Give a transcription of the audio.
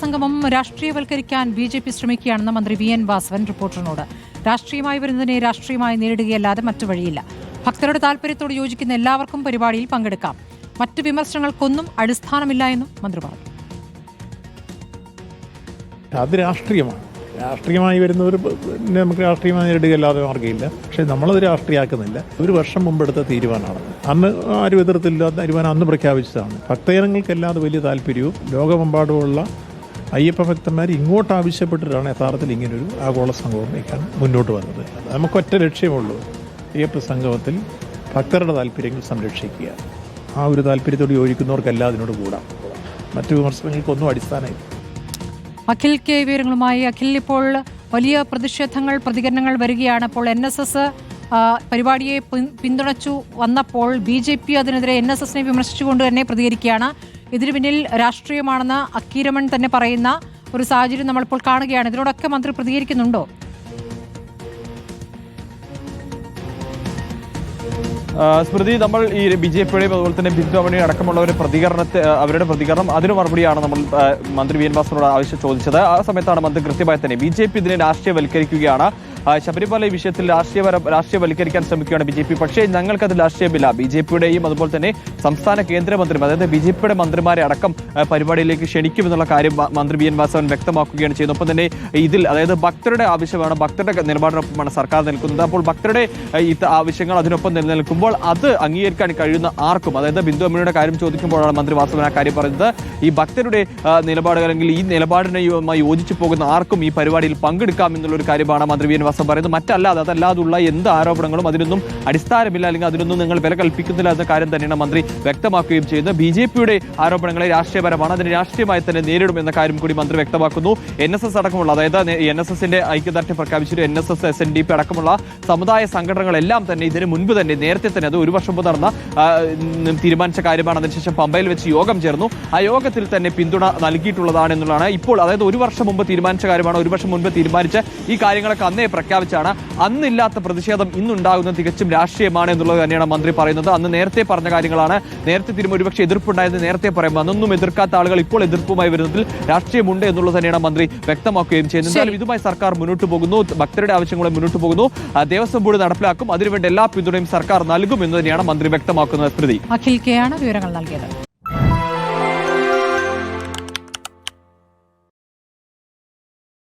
സംഗമം രാഷ്ട്രീയവൽക്കരിക്കാൻ B J P ശ്രമിക്കുകയാണെന്ന് മന്ത്രി വി എൻ വാസവൻ റിപ്പോർട്ടറിനോട്. രാഷ്ട്രീയമായി വരുന്നതിനെ രാഷ്ട്രീയമായി നേരിടുകയല്ലാതെ മറ്റു വഴിയില്ല. ഭക്തരുടെ താൽപര്യത്തോട് യോജിക്കുന്ന എല്ലാവർക്കും പരിപാടിയിൽ പങ്കെടുക്കാം. മറ്റ് വിമർശനങ്ങൾക്കൊന്നും അടിസ്ഥാനമില്ല എന്നും മന്ത്രി പറഞ്ഞു. അത് രാഷ്ട്രീയമാണ്. രാഷ്ട്രീയമായി വരുന്നവർ പിന്നെ നമുക്ക് രാഷ്ട്രീയമായി നേരിടുകയല്ലാതെ മാർഗമില്ല. പക്ഷേ നമ്മളത് രാഷ്ട്രീയമാക്കുന്നില്ല ഒരു വർഷം മുമ്പെടുത്ത തീരുമാനമാണ്. അന്ന് ആരും എതിർത്തില്ല. തീരുമാനം അന്ന് പ്രഖ്യാപിച്ചതാണ്. ഭക്തജനങ്ങൾക്കല്ലാതെ വലിയ താല്പര്യവും ലോകമെമ്പാടുമുള്ള അയ്യപ്പ ഭക്തന്മാർ ഇങ്ങോട്ട് ആവശ്യപ്പെട്ടിട്ടാണ് യഥാർത്ഥത്തിൽ ഇങ്ങനൊരു ആഗോള സംഗമം വയ്ക്കാൻ മുന്നോട്ട് വന്നത്. നമുക്കൊറ്റ ലക്ഷ്യമുള്ളൂ അയ്യപ്പ സംഗമത്തിൽ ഭക്തരുടെ താല്പര്യങ്ങൾ സംരക്ഷിക്കുക. ആ ഒരു താല്പര്യത്തോട് യോജിക്കുന്നവർക്കെല്ലാം അതിനോട് കൂടാം. മറ്റു വിമർശനങ്ങൾക്കൊന്നും അടിസ്ഥാനമില്ല. അഖിൽ കെ വിവരങ്ങളുമായി അഖിൽ ഇപ്പോൾ വലിയ പ്രതിഷേധങ്ങൾ പ്രതികരണങ്ങൾ വരികയാണ്. അപ്പോൾ എൻ എസ് എസ് പരിപാടിയെ പിന്തുണച്ചു വന്നപ്പോൾ ബി ജെ പി അതിനെതിരെ എൻ എസ് എസിനെ വിമർശിച്ചുകൊണ്ട് തന്നെ പ്രതികരിക്കുകയാണ്. ഇതിനു പിന്നിൽ രാഷ്ട്രീയമാണെന്ന് അക്കീരമൺ തന്നെ പറയുന്ന ഒരു സാഹചര്യം നമ്മളിപ്പോൾ കാണുകയാണ്. ഇതിനോടൊക്കെ മന്ത്രി പ്രതികരിക്കുന്നുണ്ടോ? സ്മൃതി നമ്മൾ ഈ ബി ജെ പിയുടെയും അതുപോലെ തന്നെ ബിന്ദു അമണി അടക്കമുള്ളവരുടെ പ്രതികരണത്തെ അവരുടെ പ്രതികരണം. അതിന് മറുപടിയാണ് നമ്മൾ മന്ത്രി വി എൻ വാസനോട് ആവശ്യം ചോദിച്ചത്. ആ സമയത്താണ് മന്ത്രി കൃത്യമായി തന്നെ ബി ജെ പി ഇതിനെ രാഷ്ട്രീയവൽക്കരിക്കുകയാണ്. ശബരിമല വിഷയത്തിൽ രാഷ്ട്രീയപര രാഷ്ട്രീയവൽക്കരിക്കാൻ ശ്രമിക്കുകയാണ് ബി ജെ പി. പക്ഷേ ഞങ്ങൾക്കത് രാഷ്ട്രീയമില്ല. ബി ജെ പിയുടെയും അതുപോലെ തന്നെ സംസ്ഥാന കേന്ദ്രമന്ത്രി അതായത് ബി ജെ പിയുടെ മന്ത്രിമാരെ അടക്കം പരിപാടിയിലേക്ക് ക്ഷണിക്കുമെന്നുള്ള കാര്യം മന്ത്രി ബി എൻ. വാസവൻ വ്യക്തമാക്കുകയാണ് ചെയ്യുന്നത്. ഒപ്പം തന്നെ ഇതിൽ അതായത് ഭക്തരുടെ ആവശ്യമാണ് ഭക്തരുടെ നിലപാടിനൊപ്പമാണ് സർക്കാർ നിൽക്കുന്നത്. അപ്പോൾ ഭക്തരുടെ ഈ ആവശ്യങ്ങൾ അതിനൊപ്പം നിലനിൽക്കുമ്പോൾ അത് അംഗീകരിക്കാൻ കഴിയുന്ന ആർക്കും അതായത് ബിന്ദു അമ്മയുടെ കാര്യം ചോദിക്കുമ്പോഴാണ് മന്ത്രി വാസവൻ ആ കാര്യം പറയുന്നത്. ഈ ഭക്തരുടെ നിലപാട് അല്ലെങ്കിൽ ഈ നിലപാടിനുമായി യോജിച്ചു പോകുന്ന ആർക്കും ഈ പരിപാടിയിൽ പങ്കെടുക്കാം എന്നുള്ള ഒരു കാര്യമാണ് മന്ത്രി വി. എൻ. വാസവൻ പറയുന്നത് മറ്റല്ലാതെ അതല്ലാതുള്ള എന്ത് ആരോപണങ്ങളും അതിനൊന്നും അടിസ്ഥാനമില്ല അല്ലെങ്കിൽ അതിനൊന്നും നിങ്ങൾ വില കൽപ്പിക്കുന്നില്ല എന്ന കാര്യം തന്നെയാണ് മന്ത്രി വ്യക്തമാക്കുകയും ചെയ്യുന്നത്. ബി ജെ പിയുടെ ആരോപണങ്ങളെ രാഷ്ട്രീയപരമാണ് അതിനെ രാഷ്ട്രീയമായി തന്നെ നേരിടും എന്ന കാര്യം കൂടി മന്ത്രി വ്യക്തമാക്കുന്നു. എൻ എസ് എസ് അടക്കമുള്ള അതായത് എൻ എസ് എസിന്റെ ഐക്യദാർഢ്യം പ്രഖ്യാപിച്ചിട്ട് N S S S N D P അടക്കമുള്ള സമുദായ സംഘടനകളെല്ലാം തന്നെ ഇതിന് മുൻപ് തന്നെ നേരത്തെ തന്നെ അത് ഒരു വർഷം മുമ്പ് നടന്ന തീരുമാനിച്ച കാര്യമാണ്. അതിനുശേഷം പമ്പയിൽ വെച്ച് യോഗം ചേർന്നു. ആ യോഗത്തിൽ തന്നെ പിന്തുണ നൽകിയിട്ടുള്ളതാണ് എന്നുള്ളതാണ് ഇപ്പോൾ അതായത് ഒരു വർഷം മുമ്പ് തീരുമാനിച്ച കാര്യമാണ്. ഒരു വർഷം മുൻപ് തീരുമാനിച്ച ഈ കാര്യങ്ങളൊക്കെ അന്നേ പ്രഖ്യാപിച്ചാണ് അന്നില്ലാത്ത പ്രതിഷേധം ഇന്നുണ്ടാകുന്നത് തികച്ചും രാഷ്ട്രീയമാണ് എന്നുള്ളത് തന്നെയാണ് മന്ത്രി പറയുന്നത്. അന്ന് നേരത്തെ പറഞ്ഞ കാര്യങ്ങളാണ്. നേരത്തെ തിരുമ ഒരുപക്ഷെ എതിർപ്പുണ്ടായത് നേരത്തെ പറയുമ്പോൾ അന്നൊന്നും എതിർക്കാത്ത ആളുകൾ ഇപ്പോൾ എതിർപ്പുമായി വരുന്നതിൽ രാഷ്ട്രീയമുണ്ട് എന്നുള്ളത് തന്നെയാണ് മന്ത്രി വ്യക്തമാക്കുകയും ചെയ്യുന്നത്. എന്നാലും ഇതുമായി സർക്കാർ മുന്നോട്ട് പോകുന്നു. ഭക്തരുടെ ആവശ്യങ്ങളെ മുന്നോട്ട് പോകുന്നു. ദേവസ്വം ബോർഡ് നടപ്പിലാക്കും. അതിനുവേണ്ടി എല്ലാ പിന്തുണയും സർക്കാർ നൽകും എന്ന് തന്നെയാണ് മന്ത്രി വ്യക്തമാക്കുന്നത്. സ്മൃതി. അഖിൽ കെയാണ് വിവരങ്ങൾ നൽകിയത്.